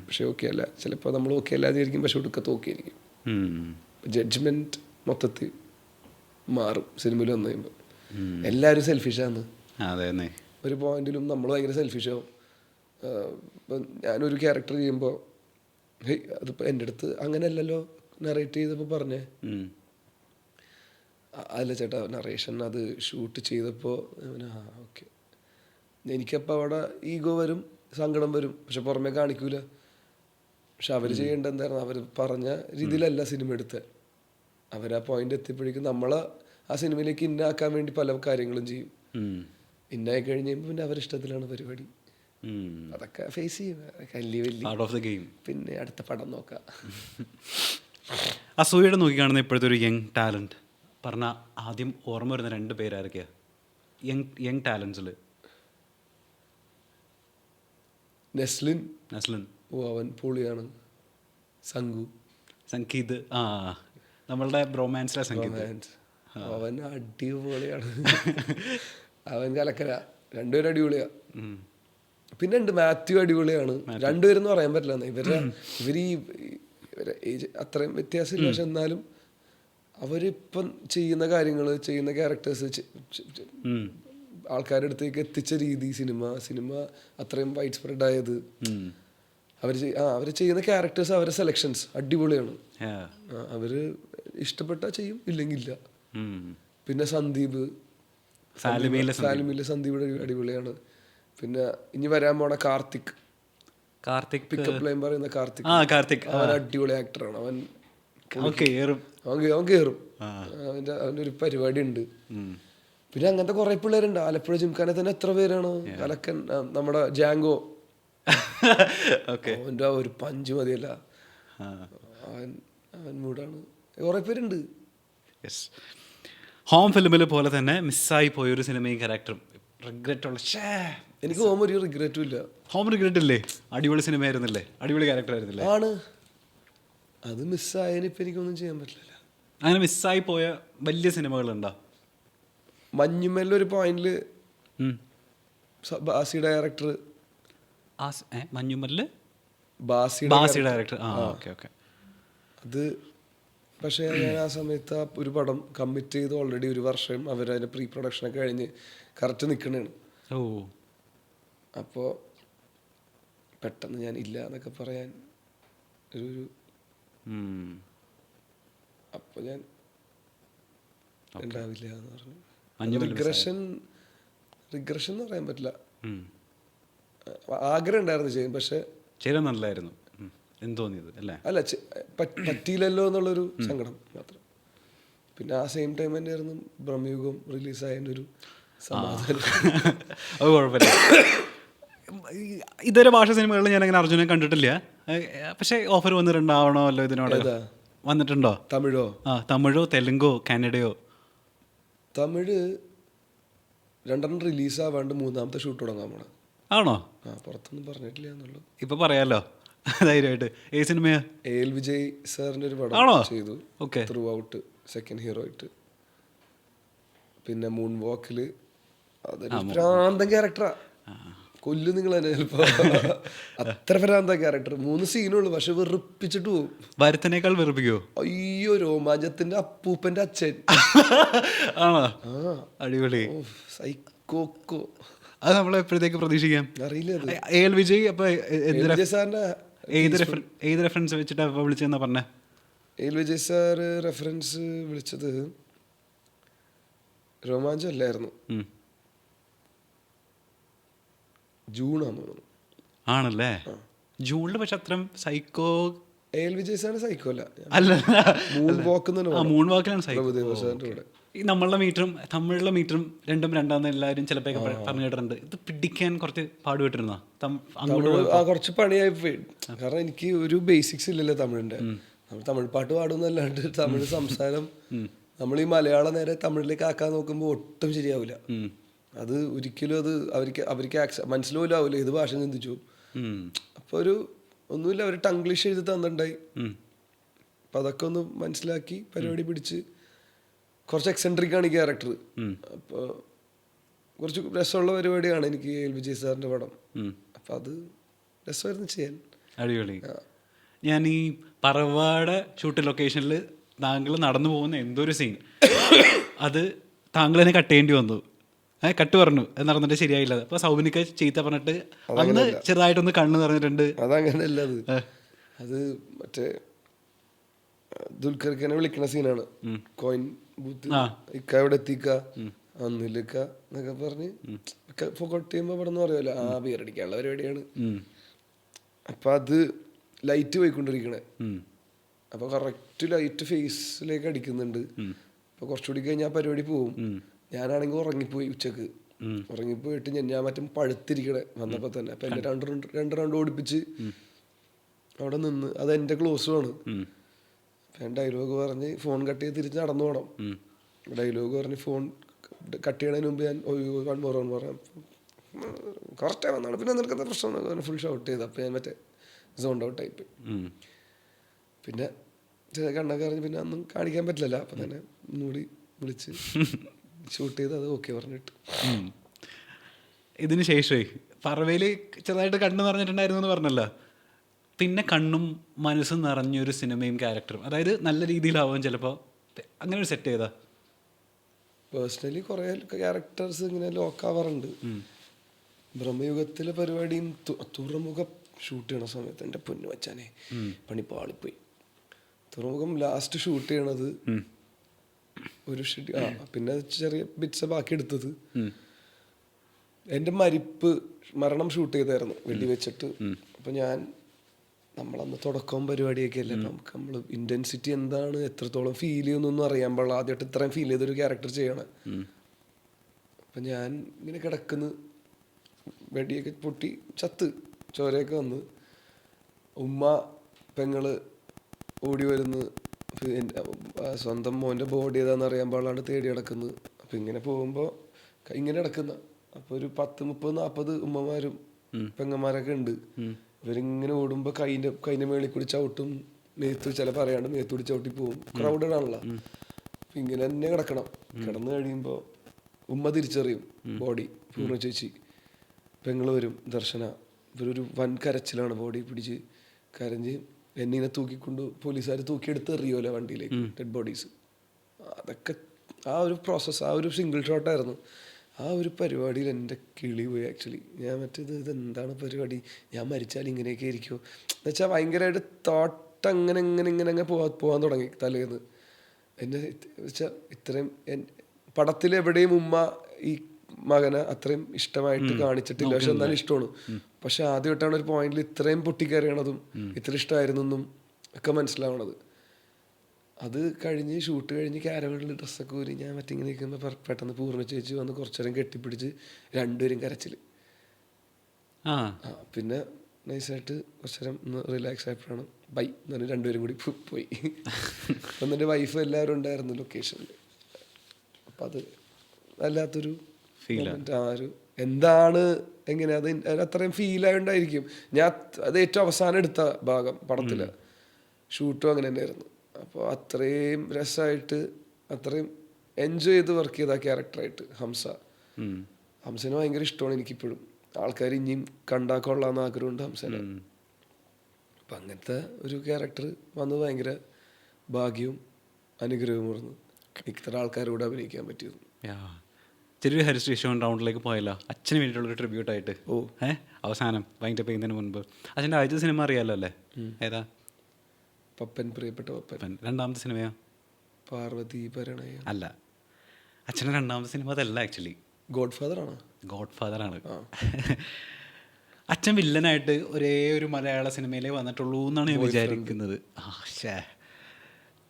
Speaker 1: പക്ഷെ ഓക്കെ അല്ല. ചിലപ്പോൾ നമ്മൾ ഓക്കെ അല്ലാതെ ആയിരിക്കും പക്ഷെ ഒടുക്കത്ത് ഓക്കെ ആയിരിക്കും. ജഡ്ജ്മെന്റ് മൊത്തത്തിൽ മാറും സിനിമയിൽ വന്നു കഴിയുമ്പോൾ. എല്ലാവരും സെൽഫിഷാണ് ഒരു പോയിന്റിലും നമ്മൾ ഭയങ്കര സെൽഫിഷാവും ഇപ്പം ഞാനൊരു ക്യാരക്ടർ ചെയ്യുമ്പോൾ ഹേയ് അതിപ്പോൾ എന്റെ അടുത്ത് അങ്ങനെയല്ലല്ലോ നറേറ്റ് ചെയ്തപ്പോൾ പറഞ്ഞേ. അല്ല ചേട്ടാ നറേഷൻ അത് ഷൂട്ട് ചെയ്തപ്പോൾ ആ ഓക്കെ എനിക്കപ്പോൾ അവിടെ ഈഗോ വരും സങ്കടം വരും പക്ഷെ പുറമേ കാണിക്കൂല. പക്ഷെ അവർ ചെയ്യേണ്ട എന്തായിരുന്നു? അവർ പറഞ്ഞ രീതിയിലല്ല സിനിമ എടുത്തത് അവർ ആ പോയിന്റ് എത്തിയപ്പോഴേക്കും നമ്മളെ ആ സിനിമയിലേക്ക് ഇന്നാക്കാൻ വേണ്ടി പല കാര്യങ്ങളും ചെയ്യും. ഇന്നായി കഴിഞ്ഞ് കഴിയുമ്പോൾ പിന്നെ അവരിഷ്ടത്തിലാണ് പരിപാടി. അതൊക്കെ ഫേസ് ചെയ്യും. അതൊക്കെ വലിയ വലിയ
Speaker 2: പാർട്ട് ഓഫ് ദ ഗെയിം
Speaker 1: പിന്നെ അടുത്ത പടം നോക്കാം.
Speaker 2: അസൂയയുടെ നോക്കിക്കാണുന്ന ഇപ്പോഴത്തെ ഒരു യങ് ടാലന്റ് പറഞ്ഞ ആദ്യം ഓർമ്മ വരുന്ന രണ്ട് പേരായിരിക്കുക യങ് യങ് ടാലൻസിൽ
Speaker 1: നെസ്ലിൻ.
Speaker 2: നെസ്ലിൻ.
Speaker 1: ഓ അവൻ പൊളിയാണ്. സംഗു.
Speaker 2: സംഗീത്. ആ നമ്മളുടെ ബ്രോമാൻസിലെ സംഗീത്.
Speaker 1: അവൻ അടിപൊളിയാണ്. അവൻ കലക്കല. രണ്ടുപേരും അടിപൊളിയാ.
Speaker 2: ഉം.
Speaker 1: പിന്നെ ഉണ്ട് മാത്യു അടിപൊളിയാണ്. രണ്ടുപേരും പറയാൻ പറ്റില്ല ഇവരെ ഇവർ ഈ ഇവരെ ഏജ് അത്രയും വ്യത്യാസമില്ല. പക്ഷെ എന്നാലും അവരിപ്പം ചെയ്യുന്ന കാര്യങ്ങൾ ചെയ്യുന്ന ക്യാരക്ടേഴ്സ്. ആൾക്കാരുടെ അടുത്തേക്ക് എത്തിച്ച രീതി സിനിമ സിനിമ അത്രയും വൈഡ് സ്പ്രെഡ് ആയത്.
Speaker 2: അവർ
Speaker 1: അവർ ആ അവർ ചെയ്യുന്ന ക്യാരക്ടേഴ്സ് അവരുടെ സെലക്ഷൻസ് അടിപൊളിയാണ്.
Speaker 2: അവർ
Speaker 1: ഇഷ്ടപ്പെട്ടാൽ അവർ ഇഷ്ടപ്പെട്ടാ ചെയ്യും ഇല്ലെങ്കിൽ ഇല്ല പിന്നെ സന്ദീപ്.
Speaker 2: സാലിമിയിലെ സന്ദീപ്.
Speaker 1: സന്ദീപ് അടി- അടിപൊളിയാണ്. പിന്നെ ഇനി വരാൻ പോണ കാർത്തിക്.
Speaker 2: കാർത്തിക്.
Speaker 1: പിക്കപ്പ് ലൈൻ പറയുന്ന കാർത്തിക്.
Speaker 2: ആ കാർത്തിക്.
Speaker 1: അവൻ അടിപൊളി ആക്ടറാണ് അവൻ
Speaker 2: ഏറും
Speaker 1: അവൻ കേറും. അവന്റെ അവന്റെ ഒരു പരിപാടി ഉണ്ട്. പിന്നെ അങ്ങനത്തെ കുറെ പിള്ളേരുണ്ട്. ആലപ്പുഴ ജിംഖാനെ തന്നെ എത്ര പേരാണ്? കലക്കൻ നമ്മുടെ ജാങ്കോ. അവന്റെ ഒരു പഞ്ച് മതിയല്ല. അവൻ അവൻ മൂടാണ്. കുറെ പേരുണ്ട്.
Speaker 2: ഹോം ഫിലിമിലെ പോലെ തന്നെ മിസ്സായി പോയൊരു സിനിമയും ക്യാരക്ടറും റിഗ്രറ്റ് ഉള്ള ഷേ
Speaker 1: എനിക്ക് ഹോം ഒരു റിഗ്രറ്റും ഇല്ല.
Speaker 2: ഹോം റിഗ്രറ്റ് ഇല്ലേ? അടിപൊളി സിനിമ ആയിരുന്നില്ലേ അടിപൊളി ക്യാരക്ടർ ആയിരുന്നില്ലേ?
Speaker 1: ആണ്. അത് മിസ്സായതിന് ഇപ്പം എനിക്കൊന്നും ചെയ്യാൻ പറ്റില്ല
Speaker 2: അങ്ങനെ മിസ്സായി പോയ വലിയ സിനിമകളുണ്ടോ
Speaker 1: മഞ്ഞുമല്ല ഒരു പോയിന്റിൽ
Speaker 2: ഉം.
Speaker 1: ബാസി ഡയറക്ടർ
Speaker 2: മഞ്ഞുമല്ല്?
Speaker 1: ബാസി
Speaker 2: ബാസി ഡയറക്ടർ ആ ഓക്കെ ഓക്കെ.
Speaker 1: അത് പക്ഷേ ഞാൻ ആ സമയത്ത് ആ ഒരു പടം കമ്മിറ്റ് ചെയ്ത് ഓൾറെഡി ഒരു വർഷം അവരതിന്റെ പ്രീ പ്രൊഡക്ഷൻ ഒക്കെ കഴിഞ്ഞ് കറക്റ്റ് നിൽക്കണേണ്
Speaker 2: ഓ.
Speaker 1: അപ്പോൾ പെട്ടെന്ന് ഞാൻ ഇല്ല എന്നൊക്കെ പറയാൻ ഒരു ഒരു അപ്പോൾ ഞാൻ ഉണ്ടാവില്ല എന്ന് പറഞ്ഞു. റിഗ്രഷൻ റിഗ്രഷൻ എന്ന് പറയാൻ പറ്റില്ല. ആഗ്രഹം ഉണ്ടായിരുന്നു ചെയ്യും പക്ഷെ
Speaker 2: ശരി നല്ലായിരുന്നു എന്തോന്നിയത് എന്ത് അല്ലേ?
Speaker 1: അല്ല പറ്റിയില്ലല്ലോ എന്നുള്ളൊരു സങ്കടം മാത്രം. പിന്നെ ആ സെയിം ടൈം തന്നെയായിരുന്നു ബ്രഹ്മയുഗം റിലീസായതിന്റെ ഒരു സമാധാനം. (laughs)
Speaker 2: അത് കുഴപ്പമില്ല. (coughs) ഇതര ഭാഷ സിനിമകളിൽ ഞാൻ അങ്ങനെ അർജുനെ കണ്ടിട്ടില്ല. പക്ഷെ ഓഫർ വന്നിട്ടുണ്ടാവണമല്ലോ ഇതിനോട്? വന്നിട്ടുണ്ടോ?
Speaker 1: തമിഴോ?
Speaker 2: ആ തമിഴോ തെലുങ്കോ കാനഡയോ?
Speaker 1: തമിഴ് രണ്ടെണ്ണം റിലീസാവാണ്ട് മൂന്നാമത്തെ ഷൂട്ട് തുടങ്ങാൻ പോണ.
Speaker 2: ആണോ?
Speaker 1: ആ പുറത്തൊന്നും പറഞ്ഞിട്ടില്ല എന്നുള്ളൂ.
Speaker 2: ഇപ്പൊ പറയാലോ. (laughs) ധൈര്യമായിട്ട്. ഏത് സിനിമയാ?
Speaker 1: എ എൽ വിജയ് സാറിന്റെ ഒരു
Speaker 2: ആണോ?
Speaker 1: പടം ചെയ്തു.
Speaker 2: Okay.
Speaker 1: Throughout second hero ആയിട്ട്. പിന്നെ മൂൺ വാക്കിൽ അതൊരു ഭ്രാന്തൻ ക്യാരക്ടറാ കൊല്ലും നിങ്ങൾ തന്നെ അത്ര ഭ്രാന്ത ക്യാരക്ടർ മൂന്ന് സീനുള്ളൂ പക്ഷെ വെറുപ്പിച്ചിട്ട് പോകും
Speaker 2: വെറുപ്പിക്കോ
Speaker 1: അയ്യോ രോമാഞ്ചത്തിന്റെ അപ്പൂപ്പന്റെ അച്ഛൻ.
Speaker 2: ആണോ? അടിപൊളി.
Speaker 1: സൈക്കോക്കോ
Speaker 2: അത് നമ്മൾ എപ്പോഴത്തേക്ക് പ്രതീക്ഷിക്കാം?
Speaker 1: അറിയില്ല
Speaker 2: എ എൽ വിജയ് അപ്പൊ ഏത് റെഫറൻസ് വെച്ചിട്ടാ ഇപ്പൊ വിളിച്ചതെന്നാ പറഞ്ഞേ?
Speaker 1: എൽ വിജയ് സാറ് റെഫറൻസ് വിളിച്ചത്. രോമാഞ്ചം അല്ലായിരുന്നു
Speaker 2: ഉം.
Speaker 1: ജൂണാന്ന് തോന്നുന്നു.
Speaker 2: ആണല്ലേ? ജൂണിൽ പക്ഷെ അത്രയും സൈക്കോ
Speaker 1: എൽ വിജയ്സ് സൈക്കോ അല്ല.
Speaker 2: അല്ല.
Speaker 1: മൂൺ വാക്ക്
Speaker 2: മൂൺ വാക്കിലാണ് സൈക്കോ ഈ നമ്മളുടെ മീറ്ററും തമിഴിലെ മീറ്ററും രണ്ടും രണ്ടാന്ന് എല്ലാവരും ചിലപ്പോൾ പറഞ്ഞു കേട്ടിട്ടുണ്ട് ഇത് പിടിക്കാൻ കുറച്ച് പാടുപെട്ടിരുന്നോ?
Speaker 1: കുറച്ച് പണിയായി പോയി. കാരണം എനിക്ക് ഒരു ബേസിക്സ് ഇല്ലല്ലോ തമിഴിന്റെ. നമ്മൾ തമിഴ് പാട്ട് പാടുന്നല്ലാണ്ട് തമിഴ് സംസാരം നമ്മൾ ഈ മലയാളം നേരെ തമിഴിലേക്ക് ആക്കാൻ നോക്കുമ്പോൾ ഒട്ടും ശരിയാവില്ല. അത് ഒരിക്കലും അത് അവർക്ക് അവർക്ക് മനസ്സിലോലും ആവില്ല ഏത് ഭാഷ ചിന്തിച്ചു.
Speaker 2: അപ്പൊ
Speaker 1: അപ്പോൾ ഒരു ഒന്നുമില്ല അവർ ടംഗ്ലീഷ് എഴുതി തന്നിട്ടുണ്ടായി. അപ്പൊ അതൊക്കെ ഒന്ന് മനസ്സിലാക്കി പരിപാടി പിടിച്ച് കുറച്ച് എക്സെൻട്രിക് ആണ് ഈ ക്യാരക്ടർ
Speaker 2: അപ്പൊ
Speaker 1: അപ്പോൾ കുറച്ച് രസമുള്ള പരിപാടിയാണ് എനിക്ക് എൽ വിജയ് സാറിന്റെ പടം. അപ്പൊ അത് രസമായിരുന്നു ചെയ്യാൻ.
Speaker 2: അടിപൊളി. ഞാൻ ഈ പറവാട ഷൂട്ട് ലൊക്കേഷനിൽ താങ്കൾ നടന്നു പോകുന്ന എന്തൊരു സീൻ (coughs) അത് താങ്കൾ തന്നെ കട്ട് ചെയ്യേണ്ടി വന്നു. കട്ട് പറഞ്ഞു. എന്ന് നടന്നിട്ട് ശരിയായില്ല. അപ്പൊ സൗബിനിക്ക് ചീത്ത പറഞ്ഞിട്ട് അന്ന് ചെറുതായിട്ടൊന്ന് കണ്ണ് പറഞ്ഞിട്ടുണ്ട്
Speaker 1: അതങ്ങനെയല്ല അത്. അത് മറ്റേ ദുൽഖർഖനെ വിളിക്കുന്ന സീനാണ്. Coin booth. ഇക്ക എവിടെ എത്തിക്ക? അന്നില്ലക്ക എന്നൊക്കെ പറഞ്ഞ് പൊക്കോട്ട് ചെയ്യുമ്പോ ഇവിടെ നിന്ന് പറയുമല്ലോ ആ ബിയറടിക്കാനുള്ള പരിപാടിയാണ്. അപ്പൊ അത് ലൈറ്റ് പോയിക്കൊണ്ടിരിക്കണേ. അപ്പൊ കറക്റ്റ് ലൈറ്റ് ഫേസിലേക്ക് അടിക്കുന്നുണ്ട്. അപ്പൊ കുറച്ചുകൂടി കഴിഞ്ഞാൽ ആ പരിപാടി പോവും. ഞാനാണെങ്കിൽ ഉറങ്ങിപ്പോയി ഉച്ചയ്ക്ക്. ഉറങ്ങിപ്പോയിട്ട് ഞാൻ ഞാൻ മറ്റും പഴുത്തിരിക്കണേ വന്നപ്പോ തന്നെ. അപ്പൊ എന്റെ രണ്ട് റൗണ്ട് രണ്ട് റൗണ്ട് ഓടിപ്പിച്ച് അവിടെ നിന്ന് അത് എന്റെ ക്ലോസും ആണ്.
Speaker 2: ഉം.
Speaker 1: ഞാൻ ഡയലോഗ് പറഞ്ഞ് ഫോൺ കട്ട് ചെയ്ത് തിരിച്ച് നടന്നു പോകണം ഡയലോഗ് പറഞ്ഞ് ഫോൺ കട്ട് ചെയ്യണതിന് മുമ്പ് ഞാൻ വൺ മോർ വൺ മോർ കറക്റ്റായി വന്നാണ് പിന്നെ നിൽക്കുന്ന പ്രശ്നം ഫുൾ ഷൗട്ട് ചെയ്ത്. അപ്പൊ ഞാൻ മറ്റേ സോൺ ഔട്ട്
Speaker 2: ആയി.
Speaker 1: പിന്നെ ചെറിയ കണ്ണൊക്കെ അറിഞ്ഞ് പിന്നെ ഒന്നും കാണിക്കാൻ പറ്റില്ലല്ലോ. അപ്പം തന്നെ ഒന്നുകൂടി വിളിച്ച് (laughs) ഷൂട്ട് ചെയ്ത് അത് ഓക്കെ പറഞ്ഞിട്ട്.
Speaker 2: ഇതിന് ശേഷമേ പറവയിൽ ചെറുതായിട്ട് കണ്ണ് നിറഞ്ഞിട്ടുണ്ടായിരുന്നു എന്ന് പറഞ്ഞല്ലോ. പിന്നെ കണ്ണും മനസ്സും നിറഞ്ഞൊരു സിനിമയും ക്യാരക്ടറും അതായത് നല്ല രീതിയിലാവും ചിലപ്പോൾ അങ്ങനെ ഒരു സെറ്റ് ചെയ്താ
Speaker 1: പേഴ്സണലി കുറേ ക്യാരക്ടേഴ്സ് ഇങ്ങനെ ലോക്കാവാറുണ്ട് ബ്രഹ്മയുഗത്തിലെ പരിപാടിയും തുറമുഖം ഷൂട്ട് ചെയ്യണ സമയത്ത് എന്റെ പൊന്നു വച്ചാനെ പണിപ്പാളിപ്പോയി തുറമുഖം ലാസ്റ്റ് ഷൂട്ട് ചെയ്യണത് ഒരു ഷെഡ്യൂ ആ. പിന്നെ ചെറിയ ബിറ്റ്സ് ബാക്കി എടുത്തത്. എന്റെ മരിപ്പ് മരണം ഷൂട്ട് ചെയ്തായിരുന്നു വെടി വെച്ചിട്ട്. അപ്പം ഞാൻ നമ്മളന്ന് തുടക്കവും പരിപാടിയൊക്കെ അല്ലേ നമുക്ക് നമ്മൾ ഇന്റൻസിറ്റി എന്താണ് എത്രത്തോളം ഫീൽ ചെയ്യുന്നൊന്നും അറിയാൻ പാടില്ല. ആദ്യമായിട്ട് ഇത്രയും ഫീൽ ചെയ്തൊരു ക്യാരക്ടർ ചെയ്യണം. അപ്പം ഞാൻ ഇങ്ങനെ കിടക്കുന്നു. വെടിയൊക്കെ പൊട്ടി ചത്ത് ചോരയൊക്കെ വന്ന്. ഉമ്മ പെങ്ങൾ ഓടി വരുന്നു. സ്വന്തം മോന്റെ ബോഡി ഏതാണെന്ന് അറിയാൻ പാടില്ലാണ്ട് തേടി നടക്കുന്നത്. അപ്പം ഇങ്ങനെ പോകുമ്പോൾ ഇങ്ങനെ കിടക്കുന്ന അപ്പോൾ ഒരു പത്ത് മുപ്പത് നാൽപ്പത് ഉമ്മമാരും പെങ്ങന്മാരൊക്കെ ഉണ്ട്. ഇവരിങ്ങനെ ഓടുമ്പോൾ കൈന്റെ കൈന്റെ മേളിൽ കൂടി ചവിട്ടും മേത്ത് ചില പറയാണ്ട് മേത്ത് കൂടി ചവിട്ടി പോവും. ക്രൗഡഡ് ആണല്ലോ. അപ്പം ഇങ്ങനെ തന്നെ കിടക്കണം. കിടന്നു കഴിയുമ്പോൾ ഉമ്മ തിരിച്ചറിയും ബോഡി പൂർണ ചേച്ചി. പെങ്ങൾ വരും ദർശന. ഇവരൊരു വൻ കരച്ചിലാണ് ബോഡി പിടിച്ച് കരഞ്ഞ് എന്നിനെ തൂക്കിക്കൊണ്ട് പോലീസുകാർ തൂക്കിയെടുത്ത് എറിയുമല്ലോ വണ്ടിയിലേക്ക് ഡെഡ് ബോഡീസ് അതൊക്കെ ആ ഒരു പ്രോസസ്സ് ആ ഒരു സിംഗിൾ ഷോട്ടായിരുന്നു ആ ഒരു പരിപാടിയിൽ എന്റെ കിളി പോയി ആക്ച്വലി ഞാൻ മറ്റേത് ഇതെന്താണ് പരിപാടി? ഞാൻ മരിച്ചാൽ ഇങ്ങനെയൊക്കെ ഇരിക്കുമോ എന്ന് വെച്ചാൽ ഭയങ്കരമായിട്ട് തോട്ട് അങ്ങനെ ഇങ്ങനെ ഇങ്ങനെ അങ്ങനെ പോവാൻ പോകാൻ തുടങ്ങി തലേന്ന്. എന്നെ വെച്ചാൽ ഇത്രയും പടത്തിലെവിടെയും എവിടെയും ഉമ്മ ഈ മകനെ അത്രയും ഇഷ്ടമായിട്ട് കാണിച്ചിട്ടില്ല. പക്ഷെ എന്നാലും ഇഷ്ടമാണ്. പക്ഷെ ആദ്യമായിട്ടാണ് ഒരു പോയിന്റിൽ ഇത്രയും പൊട്ടിക്കറിയണതും ഇത്ര ഇഷ്ടമായിരുന്നെന്നും ഒക്കെ മനസ്സിലാവണത്. അത് കഴിഞ്ഞ് ഷൂട്ട് കഴിഞ്ഞ് ക്യാരവണിൽ ഡ്രസ്സൊക്കെ ഊരി ഞാൻ മറ്റിങ്ങനെ നിൽക്കുമ്പോൾ പെട്ടെന്ന് പൂർണ ചേച്ചി വന്ന് കുറച്ചു നേരം കെട്ടിപ്പിടിച്ച് രണ്ടുപേരും കരച്ചിൽ
Speaker 2: ആ.
Speaker 1: പിന്നെ നൈസായിട്ട് കുറച്ചു നേരം ഒന്ന് റിലാക്സ് ആയപ്പോഴാണ് ബൈ എന്ന് പറഞ്ഞ് രണ്ടുപേരും കൂടി പോയി. അപ്പം എന്റെ വൈഫ് എല്ലാവരും ഉണ്ടായിരുന്നു ലൊക്കേഷനിൽ അപ്പം അത് വല്ലാത്തൊരു ഫീൽ. ആ ഒരു എന്താണ് എങ്ങനെ അത് അത്രയും ഫീൽ ആയതുകൊണ്ടായിരിക്കും ഞാൻ അത് ഏറ്റവും അവസാനം എടുത്ത ഭാഗം പടത്തിൽ ഷൂട്ടും അങ്ങനെ തന്നെയായിരുന്നു. അപ്പോൾ അത്രയും രസമായിട്ട് അത്രയും എൻജോയ് ചെയ്ത് വർക്ക് ചെയ്ത ക്യാരക്ടറായിട്ട് ഹംസ. ഹംസനെ ഭയങ്കര ഇഷ്ടമാണ് എനിക്കിപ്പോഴും. ആൾക്കാർ ഇനിയും കണ്ടാ കൊള്ളാന്ന് ആഗ്രഹമുണ്ട് ഹംസനെ. അപ്പം അങ്ങനത്തെ ഒരു ക്യാരക്ടർ വന്നത് ഭയങ്കര ഭാഗ്യവും അനുഗ്രഹവും ഇത്ര ആൾക്കാരോട് അഭിനയിക്കാൻ പറ്റിയത്.
Speaker 2: ചെറിയൊരു ഹരിശ്രീഷൻ റൗണ്ടിലേക്ക് പോയല്ലോ. അച്ഛന് വേണ്ടിയിട്ടുള്ളൊരു ട്രിബ്യൂട്ടായിട്ട്
Speaker 1: ഓ.
Speaker 2: ഏ? അവസാനം വൈൻഡപ്പ് ചെയ്യുന്നതിന് മുൻപ്. അച്ഛന്റെ ആദ്യത്തെ സിനിമ അറിയാലോ അല്ലേ? ഏതാ?
Speaker 1: പപ്പൻ പ്രിയപ്പെട്ട പപ്പൻ.
Speaker 2: രണ്ടാമത്തെ സിനിമയാ
Speaker 1: പാർവതി
Speaker 2: അല്ല. അച്ഛന്റെ രണ്ടാമത്തെ സിനിമ അതല്ല ആക്ച്വലി
Speaker 1: ഗോഡ് ഫാദർ ആണ്?
Speaker 2: ഗോഡ് ഫാദർ ആണ് അച്ഛൻ വില്ലനായിട്ട് ഒരേ ഒരു മലയാള സിനിമയിലേ വന്നിട്ടുള്ളൂ എന്നാണ് ഞാൻ വിചാരിക്കുന്നത്. ആശേ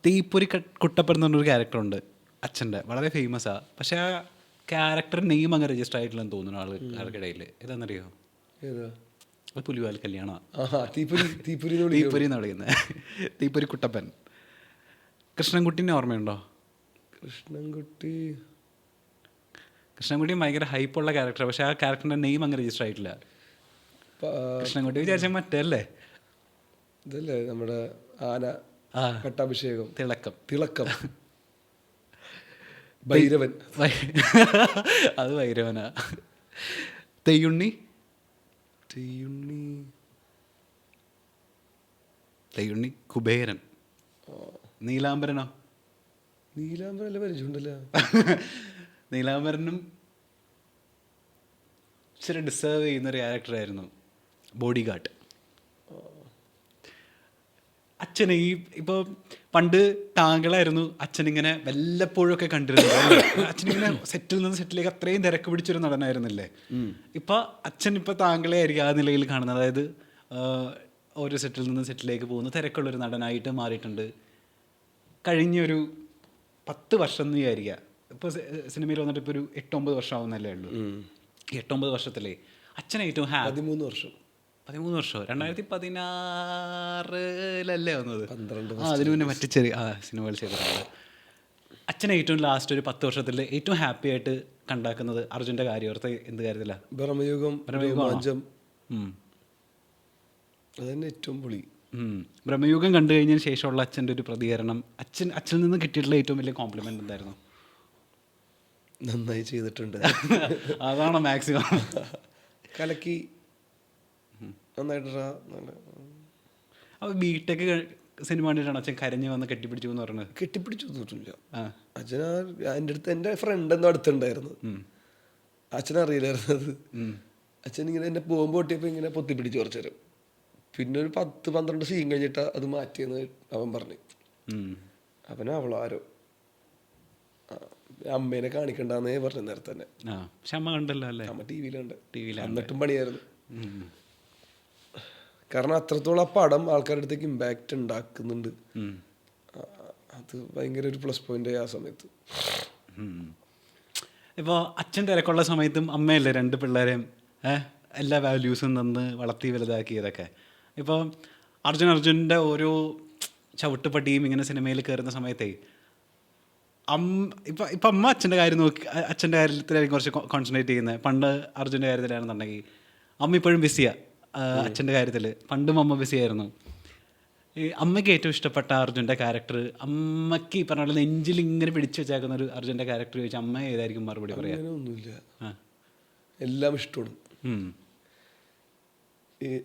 Speaker 2: തീപ്പൊരി കുട്ടപ്പെടുന്ന ഒരു ക്യാരക്ടറുണ്ട് അച്ഛന്റെ. വളരെ ഫേമസ് ആ. പക്ഷേ ആ ക്യാരക്ടർ നെയിം അങ്ങ് രജിസ്റ്റർ ആയിട്ടില്ലെന്ന് തോന്നുന്നു ആൾക്കാർക്കിടയിൽ ഏതാണെന്നറിയോ
Speaker 1: ഏതാ?
Speaker 2: അത് പുലിവാൽ
Speaker 1: കല്യാണ. തീപ്പുരി എന്ന് പറയുന്നത്
Speaker 2: തീപ്പൊരി വിളിക്കുന്നത് തീപ്പൊരി കുട്ടപ്പൻ. കൃഷ്ണൻകുട്ടീനെ ഓർമ്മയുണ്ടോ?
Speaker 1: കൃഷ്ണൻകുട്ടി.
Speaker 2: കൃഷ്ണൻകുട്ടി ഭയങ്കര ഹൈപ്പുള്ള ക്യാരക്ടർ പക്ഷെ ആ ക്യാരക്ടറിന്റെ നെയിം അങ്ങ് രജിസ്റ്റർ ആയിട്ടില്ല. കൃഷ്ണൻകുട്ടി വിചാരിച്ച മറ്റേ അല്ലേ?
Speaker 1: ഇതല്ലേ നമ്മുടെ ആന
Speaker 2: ആ.
Speaker 1: കട്ടാഭിഷേകം.
Speaker 2: തിളക്കം.
Speaker 1: തിളക്കം. ഭൈരവൻ.
Speaker 2: അത് ഭൈരവനാ. തെയ്യുണ്ണി
Speaker 1: തെയ്യുണ്ണി
Speaker 2: തെയ്യുണ്ണി കുബേരൻ. നീലാംബരനോ.
Speaker 1: നീലാംബരൻ അല്ല പരിചയമുണ്ടല്ലോ. (laughs)
Speaker 2: നീലാംബരനും ഇച്ചിരി ഡിസേർവ് ചെയ്യുന്ന ഒരു ക്യാരക്ടറായിരുന്നു ബോഡി ഗാർഡ് അച്ഛനെ ഈ ഇപ്പോൾ പണ്ട് താങ്കളായിരുന്നു അച്ഛനിങ്ങനെ വല്ലപ്പോഴും ഒക്കെ കണ്ടിരുന്നത്? അച്ഛനിങ്ങനെ സെറ്റിൽ നിന്ന് സെറ്റിലേക്ക് അത്രയും തിരക്ക് പിടിച്ചൊരു നടനായിരുന്നില്ലേ? ഇപ്പൊ അച്ഛൻ ഇപ്പൊ താങ്കളെ ആയിരിക്കും ആ നിലയിൽ കാണുന്നത്. അതായത് ഒരു ഓരോ സെറ്റിൽ നിന്ന് സെറ്റിലേക്ക് പോകുന്ന. തിരക്കുള്ളൊരു നടനായിട്ട് മാറിയിട്ടുണ്ട്. കഴിഞ്ഞൊരു പത്ത് വർഷം എന്ന് വിചാരിക്കുക ഇപ്പോൾ സിനിമയിൽ വന്നിട്ട് ഇപ്പോൾ ഒരു എട്ടൊമ്പത് വർഷം ആവുന്നല്ലേ ഉള്ളൂ. എട്ടൊമ്പത് വർഷത്തിലേ അച്ഛൻ ഏറ്റവും ഹാപ്പി
Speaker 1: പതിമൂന്ന് വർഷം.
Speaker 2: പതിമൂന്ന് വർഷമോ രണ്ടായിരത്തി പതിനാറിലല്ലേ വന്നത്?
Speaker 1: പന്ത്രണ്ട്
Speaker 2: ആ അതിനു മുന്നേ മറ്റു ചെറിയ ആ സിനിമകൾ ചെയ്തിട്ടുണ്ട്. അച്ഛനെ ഏറ്റവും ലാസ്റ്റ് ഒരു പത്ത് വർഷത്തിൽ ഏറ്റവും ഹാപ്പി ആയിട്ട് കണ്ടാക്കുന്നത് അർജുന്റെ കാര്യം ഓർത്ത് എന്ത് കാര്യത്തില്ല
Speaker 1: ബ്രഹ്മയുഗം ബ്രഹ്മയുഗം അതന്നെ ഏറ്റവും പൊളി.
Speaker 2: ബ്രഹ്മയുഗം കണ്ടു കഴിഞ്ഞതിന് ശേഷമുള്ള അച്ഛന്റെ ഒരു പ്രതികരണം. അച്ഛൻ അച്ഛനിൽ നിന്ന് കിട്ടിയിട്ടുള്ള ഏറ്റവും വലിയ കോംപ്ലിമെന്റ് എന്തായിരുന്നു?
Speaker 1: നന്നായി ചെയ്തിട്ടുണ്ട്. (laughs)
Speaker 2: അതാണ് മാക്സിമം
Speaker 1: കലക്കി നന്നായിട്ടാ
Speaker 2: അപ്പോൾ ബിടെക് സിനിമ കണ്ടിട്ടാണ് അച്ഛൻ കരഞ്ഞു വന്ന് കെട്ടിപ്പിടിച്ചു എന്ന് പറഞ്ഞത്?
Speaker 1: കെട്ടിപ്പിടിച്ചു തോന്നിട്ടില്ല അച്ഛൻ എന്റെ അടുത്ത് എന്റെ ഫ്രണ്ട് എന്തോ അടുത്തുണ്ടായിരുന്നു. അച്ഛനറിയില്ലായിരുന്നു അത്. അച്ഛൻ ഇങ്ങനെ എന്നെ പോകുമ്പോൾ പൊട്ടിയപ്പോൾ ഇങ്ങനെ പൊത്തിപ്പിടിച്ച് കുറച്ചു നേരം പിന്നെ ഒരു പത്ത് പന്ത്രണ്ട് സീൻ കഴിഞ്ഞിട്ട് അത് മാറ്റിയെന്ന് അവൻ പറഞ്ഞു. അവന് അവളാരോ. അമ്മേനെ കാണിക്കണ്ടെന്നേ പറഞ്ഞു നേരത്തെ തന്നെ.
Speaker 2: പക്ഷെ അമ്മ കണ്ടല്ലോ അല്ലേ?
Speaker 1: അമ്മ ടി വിയിലുണ്ട്.
Speaker 2: ടി വിയിലാണ്
Speaker 1: എന്നിട്ടും പണിയായിരുന്നു. കാരണം അത്രത്തോളം ആ പടം ആൾക്കാരുടെ അടുത്തേക്ക് ഇമ്പാക്റ്റ് ഉണ്ടാക്കുന്നുണ്ട് അത് ഭയങ്കര ഒരു പ്ലസ് പോയിന്റ് ആ സമയത്ത്.
Speaker 2: ഇപ്പോൾ അച്ഛൻ തിരക്കുള്ള സമയത്തും അമ്മയല്ലേ രണ്ട് പിള്ളേരെയും എല്ലാ വാല്യൂസും തന്ന് വളർത്തി വലുതാക്കിയതൊക്കെ. ഇപ്പോൾ അർജുൻ അർജുന്റെ ഓരോ ചവിട്ടുപട്ടിയും ഇങ്ങനെ സിനിമയിൽ കയറുന്ന സമയത്തെ അമ്മ ഇപ്പം ഇപ്പം അമ്മ അച്ഛന്റെ കാര്യം നോക്കി അച്ഛന്റെ അച്ഛന്റെ കാര്യത്തിലായിരിക്കും കുറച്ച് കോൺസെൻട്രേറ്റ് ചെയ്യുന്നത് പണ്ട് അർജുന്റെ കാര്യത്തിലാണെന്നുണ്ടെങ്കിൽ അമ്മ ഇപ്പോഴും ബിസിയാണ് അച്ഛന്റെ കാര്യത്തിൽ പണ്ടും അമ്മ ബിസിയായിരുന്നു ഈ അമ്മയ്ക്ക് ഏറ്റവും ഇഷ്ടപ്പെട്ട അർജുന്റെ ക്യാരക്ടർ അമ്മയ്ക്ക് ഈ പറഞ്ഞ പോലെ നെഞ്ചിൽ ഇങ്ങനെ പിടിച്ചു വെച്ചേക്കുന്ന ഒരു അർജുന്റെ ക്യാരക്ടർ ചോദിച്ചാൽ അമ്മ ഏതായിരിക്കും മറുപടി പറയാ?
Speaker 1: ഒന്നുമില്ല എല്ലാം ഇഷ്ടമാണ്.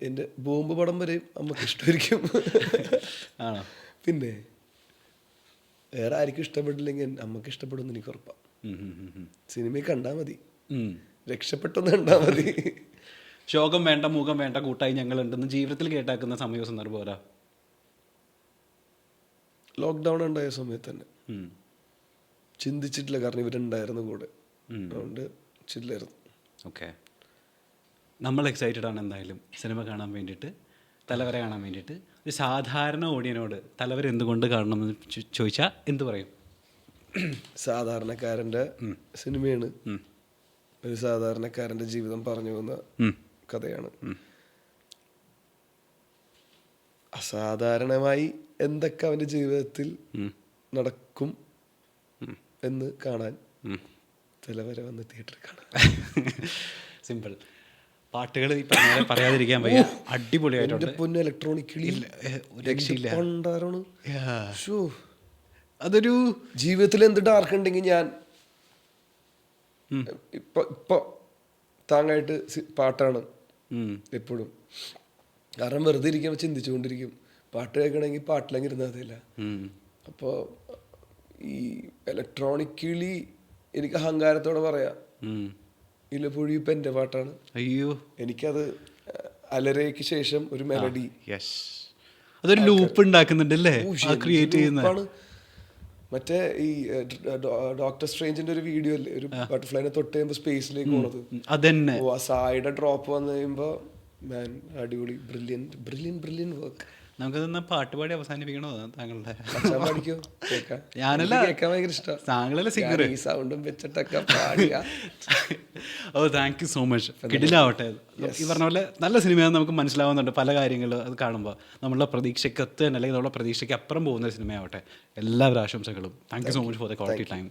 Speaker 1: എന്റെ ബോംബ് പടം വരെയും അമ്മയ്ക്ക് ഇഷ്ടമായിരിക്കും.
Speaker 2: ആണോ?
Speaker 1: പിന്നെ വേറെ ആർക്കും ഇഷ്ടപ്പെട്ടില്ലെങ്കിൽ അമ്മയ്ക്ക് ഇഷ്ടപ്പെടുമെന്ന് എനിക്ക് ഉറപ്പാണ് സിനിമ കണ്ടാൽ മതി. രക്ഷപ്പെട്ടൊന്ന് കണ്ടാൽ മതി.
Speaker 2: ശോകം വേണ്ട മുഖം വേണ്ട കൂട്ടായി ഞങ്ങളുണ്ടെന്ന് ജീവിതത്തിൽ കേട്ടാക്കുന്ന സമയ സന്ദർഭം ഓരാ
Speaker 1: ലോക്ക്ഡൗൺ ഉണ്ടായ സമയത്ത് തന്നെ. ചിന്തിച്ചിട്ടില്ല കാരണം ഇവരുണ്ടായിരുന്നു കൂടെ.
Speaker 2: ഉം.
Speaker 1: അതുകൊണ്ട് ചില്ലായിരുന്നു.
Speaker 2: ഓക്കെ നമ്മൾ എക്സൈറ്റഡ് ആണ് എന്തായാലും സിനിമ കാണാൻ വേണ്ടിയിട്ട് തലവര കാണാൻ വേണ്ടിയിട്ട്. ഒരു സാധാരണ ഓഡിയനോട് തലവര എന്തുകൊണ്ട് കാണണം എന്ന് ചോദിച്ചാൽ എന്ത് പറയും?
Speaker 1: സാധാരണക്കാരന്റെ സിനിമയാണ്. ഒരു സാധാരണക്കാരന്റെ ജീവിതം പറഞ്ഞു പോകുന്ന. കഥയാണ്. അസാധാരണമായി എന്തൊക്കെ അവന്റെ ജീവിതത്തിൽ നടക്കും എന്ന് കാണാൻ ചിലവരെ വന്ന് തിയേറ്ററിൽ കാണാൻ
Speaker 2: സിമ്പിൾ പാട്ടുകൾ പറയാതിരിക്കാൻ വയ്യ. അടിപൊളിയായിട്ടുണ്ട്.
Speaker 1: പൊന്നു ഇലക്ട്രോണിക്
Speaker 2: അതൊരു
Speaker 1: ജീവിതത്തിൽ എന്ത് ഡാർക്ക് ഉണ്ടെങ്കിൽ ഞാൻ ഇപ്പൊ ഇപ്പൊ താങ്ങായിട്ട് പാട്ടാണ്. എപ്പോഴും. കാരണം വെറുതെ ഇരിക്കുമ്പോൾ ചിന്തിച്ചുകൊണ്ടിരിക്കും. പാട്ട് കേൾക്കണമെങ്കിൽ പാട്ടിലെങ്കിൽ ഇരുന്നാൽ മതിയല്ല. അപ്പോൾ ഈ ഇലക്ട്രോണിക്കലി എനിക്ക് അഹങ്കാരത്തോടെ പറയാം.
Speaker 2: ഉം.
Speaker 1: ഇലപ്പൊഴി ഇപ്പം എന്റെ പാട്ടാണ്.
Speaker 2: അയ്യോ.
Speaker 1: എനിക്കത് അലരയ്ക്ക് ശേഷം ഒരു മെലഡി
Speaker 2: യെസ് അതൊരു ലൂപ്പ് ഉണ്ടാക്കുന്നുണ്ടല്ലേ? ക്രിയേറ്റ് ചെയ്യുന്ന.
Speaker 1: മറ്റേ ഈ ഡോക്ടർ സ്ട്രേഞ്ചിന്റെ ഒരു വീഡിയോ അല്ലേ? ഒരു ബട്ടർഫ്ലൈനെ തൊട്ട് കഴിയുമ്പോ സ്പേസിലേക്ക് പോണത്.
Speaker 2: അതന്നെ.
Speaker 1: ഓ ആ സായിയുടെ ഡ്രോപ്പ് വന്നു കഴിയുമ്പോ മാൻ അടിപൊളി ബ്രില്യൻ ബ്രില്യൻ ബ്രില്യൻ വർക്ക്
Speaker 2: നമുക്കതൊന്ന് പാട്ടുപാടി അവസാനിപ്പിക്കണോ? താങ്കളുടെ ഞാനല്ല.
Speaker 1: എനിക്ക് കേൾക്കാൻ ഭയങ്കര ഇഷ്ടം.
Speaker 2: താങ്കളല്ലേ സിംഗർ
Speaker 1: ഈ സൗണ്ടും വെച്ചിട്ടൊക്കെ (laughs)
Speaker 2: ഓ താങ്ക് യു സോ മച്ച് കിടിലാവട്ടെ. ഈ പറഞ്ഞ പോലെ നല്ല സിനിമയാണെന്ന് നമുക്ക് മനസ്സിലാവുന്നുണ്ട് പല കാര്യങ്ങളും അത് കാണുമ്പോൾ നമ്മളുടെ പ്രതീക്ഷയ്ക്കത്ത് തന്നെ അല്ലെങ്കിൽ നമ്മുടെ പ്രതീക്ഷയ്ക്ക് അപ്പുറം പോകുന്ന സിനിമയാവട്ടെ എല്ലാവരും ആശംസകളും thank you so much for the quality time